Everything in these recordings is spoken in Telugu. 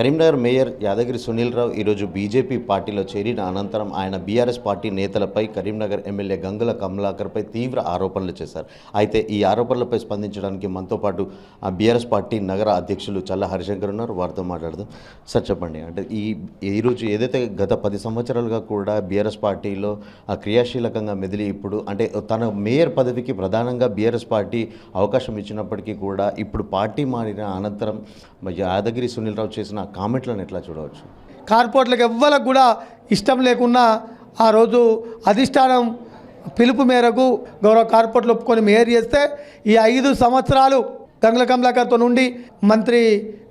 కరీంనగర్ మేయర్ యాదగిరి సునీల్ రావు ఈరోజు బీజేపీ పార్టీలో చేరిన అనంతరం ఆయన బీఆర్ఎస్ పార్టీ నేతలపై కరీంనగర్ ఎమ్మెల్యే గంగుల కమలాకర్పై తీవ్ర ఆరోపణలు చేశారు. అయితే ఈ ఆరోపణలపై స్పందించడానికి మనతో పాటు ఆ బీఆర్ఎస్ పార్టీ నగర అధ్యక్షులు చల్ల హరిశంకర్ ఉన్నారు. వారితో మాట్లాడదాం. సార్ చెప్పండి. అంటే ఈ ఈరోజు ఏదైతే గత పది సంవత్సరాలుగా కూడా బీఆర్ఎస్ పార్టీలో క్రియాశీలకంగా మెదిలి ఇప్పుడు అంటే తన మేయర్ పదవికి ప్రధానంగా బీఆర్ఎస్ పార్టీ అవకాశం ఇచ్చినప్పటికీ కూడా ఇప్పుడు పార్టీ మారిన అనంతరం యాదగిరి సునీల్ రావు చేసిన కామెంట్లను ఎట్లా చూడవచ్చు? కార్పొరేట్లకు ఎవ్వరికి కూడా ఇష్టం లేకున్నా ఆ రోజు అధిష్టానం పిలుపు మేరకు గౌరవ కార్పొరేట్లు ఒప్పుకొని మేయర్ చేస్తే ఈ ఐదు సంవత్సరాలు గంగుల కమలాకర్తో నుండి మంత్రి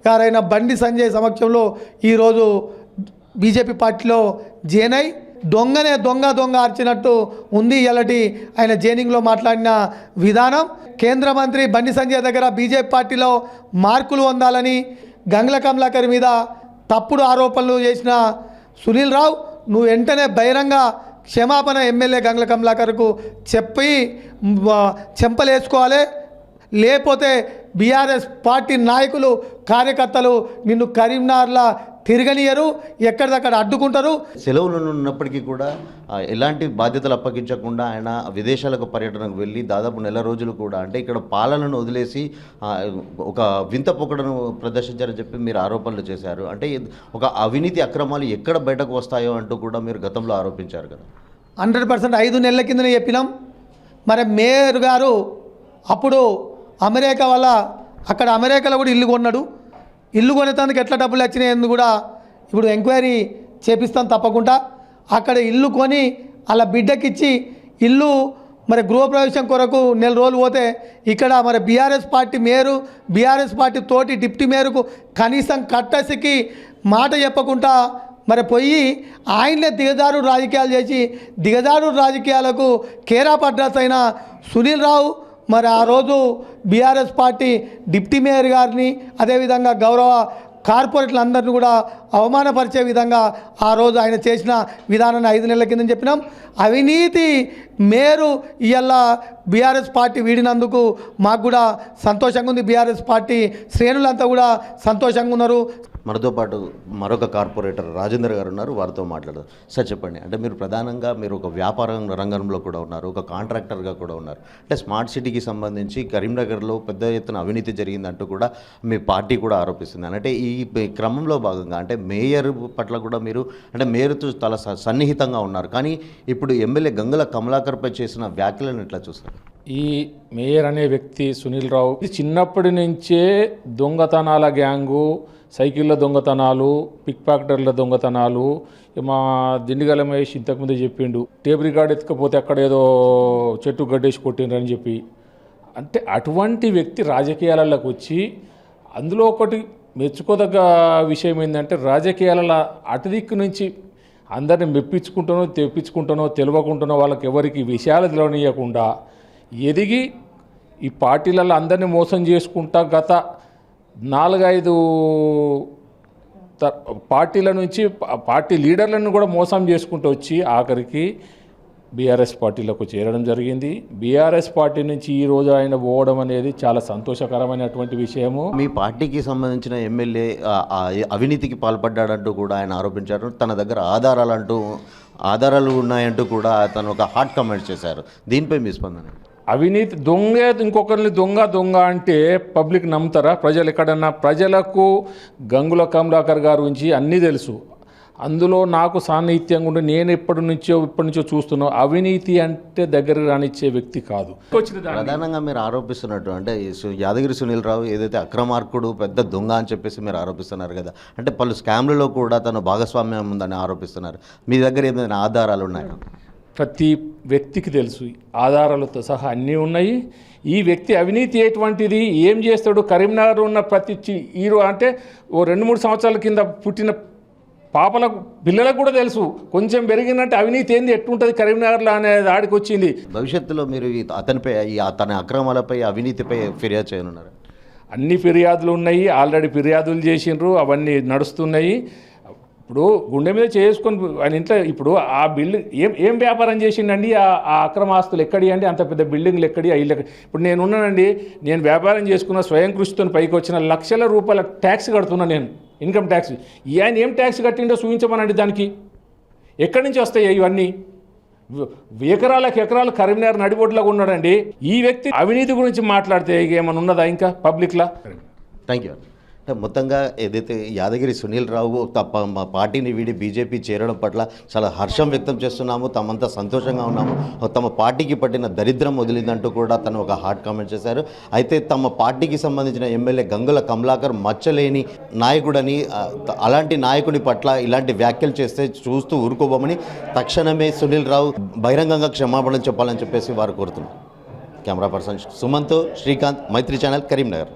గారైన బండి సంజయ్ సమక్షంలో ఈరోజు బీజేపీ పార్టీలో జాయిన్ అయి దొంగనే దొంగ దొంగ ఆర్చినట్టు ఉంది ఇలాంటి ఆయన జైనింగ్లో మాట్లాడిన విధానం. కేంద్ర మంత్రి బండి సంజయ్ దగ్గర బీజేపీ పార్టీలో మార్కులు పొందాలని గంగుల కమలాకర్ మీద తప్పుడు ఆరోపణలు చేసిన సునీల్ రావు నువ్వు వెంటనే బహిరంగ క్షమాపణ ఎమ్మెల్యే గంగుల కమలాకర్కు చెప్పి చెంపలేసుకోవాలి. లేకపోతే బీఆర్ఎస్ పార్టీ నాయకులు కార్యకర్తలు నిన్ను కరీంనగర్లో తిరగనియరు ఎక్కడిదక్కడ అడ్డుకుంటారు. సెలవులు ఉన్నప్పటికీ కూడా ఎలాంటి బాధ్యతలు అప్పగించకుండా ఆయన విదేశాలకు పర్యటనకు వెళ్ళి దాదాపు నెల రోజులు కూడా అంటే ఇక్కడ పాలనను వదిలేసి ఒక వింత పొగడను ప్రదర్శించారని చెప్పి మీరు ఆరోపణలు చేశారు. అంటే ఒక అవినీతి అక్రమాలు ఎక్కడ బయటకు వస్తాయో అంటూ కూడా మీరు గతంలో ఆరోపించారు కదా. హండ్రెడ్ పర్సెంట్ ఐదు నెలల కిందనే చెప్పినాం. మరి మేయర్ గారు అప్పుడు అమెరికా వల్ల అక్కడ అమెరికాలో కూడా ఇల్లు కొన్నాడు. ఇల్లు కొనేటందుకు ఎట్లా డబ్బులు వచ్చినాయి కూడా ఇప్పుడు ఎంక్వైరీ చేపిస్తాం తప్పకుండా. అక్కడ ఇల్లు కొని అలా బిడ్డకిచ్చి ఇల్లు మరి గృహప్రవేశం కొరకు నెల రోజులు పోతే ఇక్కడ మరి BRS party mayor BRS party తోటి డిప్టీ మేరకు కనీసం కట్టసికి మాట చెప్పకుండా మరి పోయి ఆయన్నే దిగజారు రాజకీయాలు చేసి దిగజారు రాజకీయాలకు కేరా పడ్రస్ అయిన సునీల్ రావు మరి ఆ రోజు బీఆర్ఎస్ పార్టీ డిప్టీ మేయర్ గారిని అదేవిధంగా గౌరవ కార్పొరేట్లందరినీ కూడా అవమానపరిచే విధంగా ఆ రోజు ఆయన చేసిన విధానాన్ని ఐదు నెలల కింద చెప్పినాం. అవినీతి మేరు ఇవాళ బీఆర్ఎస్ పార్టీ వీడినందుకు మాకు కూడా సంతోషంగా ఉంది. బీఆర్ఎస్ పార్టీ శ్రేణులంతా కూడా సంతోషంగా ఉన్నారు. మనతో పాటు మరొక కార్పొరేటర్ రాజేందర్ గారు ఉన్నారు. వారితో మాట్లాడారు సార్ చెప్పండి. అంటే మీరు ప్రధానంగా మీరు ఒక వ్యాపార రంగంలో కూడా ఉన్నారు. ఒక కాంట్రాక్టర్గా కూడా ఉన్నారు. అంటే స్మార్ట్ సిటీకి సంబంధించి కరీంనగర్లో పెద్ద ఎత్తున అవినీతి జరిగిందంటూ కూడా మీ పార్టీ కూడా ఆరోపిస్తుంది. అంటే ఈ క్రమంలో భాగంగా అంటే మేయర్ పట్ల కూడా మీరు అంటే మేయర్తో చాలా స- సన్నిహితంగా ఉన్నారు. కానీ ఇప్పుడు ఎమ్మెల్యే గంగుల కమలాకర్పై చేసిన వ్యాఖ్యలను ఎట్లా చూస్తారు? ఈ మేయర్ అనే వ్యక్తి సునీల్ రావు ఇది చిన్నప్పటి నుంచే దొంగతనాల గ్యాంగు సైకిళ్ళ దొంగతనాలు పిక్ పాకెటర్ల దొంగతనాలు. మా దిండిగల మహేష్ ఇంతకుముందే చెప్పిండు టేబుల్ రికార్డ్ ఎత్తుకపోతే అక్కడ ఏదో చెట్టు గడ్డేసి కొట్టిండ్రని చెప్పి. అంటే అటువంటి వ్యక్తి రాజకీయాలలోకి వచ్చి అందులో ఒకటి మెచ్చుకోదగ్గ విషయం ఏంటంటే రాజకీయాలలో అటు దిక్కు నుంచి అందరిని మెప్పించుకుంటానో తెప్పించుకుంటానో తెలియకుండానో వాళ్ళకి ఎవరికి విషయాలు తెలియనీయకుండా ఎదిగి ఈ పార్టీలలో అందరినీ మోసం చేసుకుంటా గత నాలుగైదు పార్టీల నుంచి పార్టీ లీడర్లను కూడా మోసం చేసుకుంటూ వచ్చి ఆఖరికి బీఆర్ఎస్ పార్టీలోకి చేరడం జరిగింది. బీఆర్ఎస్ పార్టీ నుంచి ఈ రోజు ఆయన పోవడం అనేది చాలా సంతోషకరమైనటువంటి విషయము. మీ పార్టీకి సంబంధించిన ఎమ్మెల్యే అవినీతికి పాల్పడ్డాడంటూ కూడా ఆయన ఆరోపించారు. తన దగ్గర ఆధారాలంటూ ఆధారాలు ఉన్నాయంటూ కూడా తను ఒక హాట్ కమెంట్ చేశారు. దీనిపై మీ స్పందన అవినీతి దొంగ ఇంకొకరిని దొంగ దొంగ అంటే పబ్లిక్ నమ్ముతారా? ప్రజలు ఎక్కడన్నా ప్రజలకు గంగుల కమలాకర్ గారి గురించి అన్నీ తెలుసు. అందులో నాకు సాన్నిహిత్యంగా ఉండి నేను ఎప్పటి నుంచో ఇప్పటి నుంచో చూస్తున్నా అవినీతి అంటే దగ్గర రానిచ్చే వ్యక్తి కాదు. ప్రధానంగా మీరు ఆరోపిస్తున్నట్టు అంటే యాదగిరి సునీల్ రావు ఏదైతే అక్రమార్కుడు పెద్ద దొంగ అని చెప్పేసి మీరు ఆరోపిస్తున్నారు కదా అంటే పలు స్కామ్లలో కూడా తను భాగస్వామ్యం ఉందని ఆరోపిస్తున్నారు. మీ దగ్గర ఏమైనా ఆధారాలు ఉన్నాయా? ప్రతి వ్యక్తికి తెలుసు ఆధారాలతో సహా అన్నీ ఉన్నాయి. ఈ వ్యక్తి అవినీతి ఎటువంటిది ఏం చేస్తాడు కరీంనగర్ ఉన్న ప్రతి చి- హీరో అంటే ఓ రెండు మూడు సంవత్సరాల కింద పుట్టిన పాపలకు పిల్లలకు కూడా తెలుసు. కొంచెం పెరిగినట్టు అవినీతి ఏంది? ఎట్టుంటుంది కరీంనగర్లో అనేది ఆడికి వచ్చింది. భవిష్యత్తులో మీరు అతనిపై అతని అక్రమాలపై అవినీతిపై ఫిర్యాదు చేయనున్నారు? అన్ని ఫిర్యాదులు ఉన్నాయి. ఆల్రెడీ ఫిర్యాదులు చేసిండ్రు. అవన్నీ నడుస్తున్నాయి. ఇప్పుడు గుండె మీద చేసుకొని ఆయన ఇంట్లో ఇప్పుడు ఆ బిల్డింగ్ ఏం ఏం వ్యాపారం చేసిండండి? ఆ అక్రమ ఆస్తులు ఎక్కడి అండి? అంత పెద్ద బిల్డింగ్లు ఎక్కడి? ఇల్లు? ఇప్పుడు నేను ఉన్నానండి. నేను వ్యాపారం చేసుకున్న స్వయం కృషితో పైకి వచ్చిన లక్షల రూపాయల ట్యాక్స్ కడుతున్నా నేను. Income tax. ఈ ఆయన ఏం ట్యాక్స్ కట్టిండో చూపించమనండి దానికి. ఎక్కడి నుంచి వస్తాయి ఇవన్నీ? ఎకరాలకు ఎకరాలు కరీంనగర్ నడిబొడ్లో ఉన్నాడండి. ఈ వ్యక్తి అవినీతి గురించి మాట్లాడితే ఇక ఏమైనా ఉన్నదా ఇంకా పబ్లిక్లా? థ్యాంక్ యూ అంటే మొత్తంగా ఏదైతే యాదగిరి సునీల్ రావు తప్ప మా పార్టీని వీడి బీజేపీ చేరడం పట్ల చాలా హర్షం వ్యక్తం చేస్తున్నాము తమంతా సంతోషంగా ఉన్నాము. తమ పార్టీకి పట్టిన దరిద్రం వదిలిందంటూ కూడా తను ఒక హార్ట్ కామెంట్ చేశారు. అయితే తమ పార్టీకి సంబంధించిన ఎమ్మెల్యే గంగుల కమలాకర్ మచ్చలేని నాయకుడని అలాంటి నాయకుడి పట్ల ఇలాంటి వ్యాఖ్యలు చేస్తే చూస్తూ ఊరుకోబోమని తక్షణమే సునీల్ రావు బహిరంగంగా క్షమాపణ చెప్పాలని చెప్పేసి వారు కోరుతున్నారు. Camera person Sumanth Srikanth Maitri channel Karimnagar.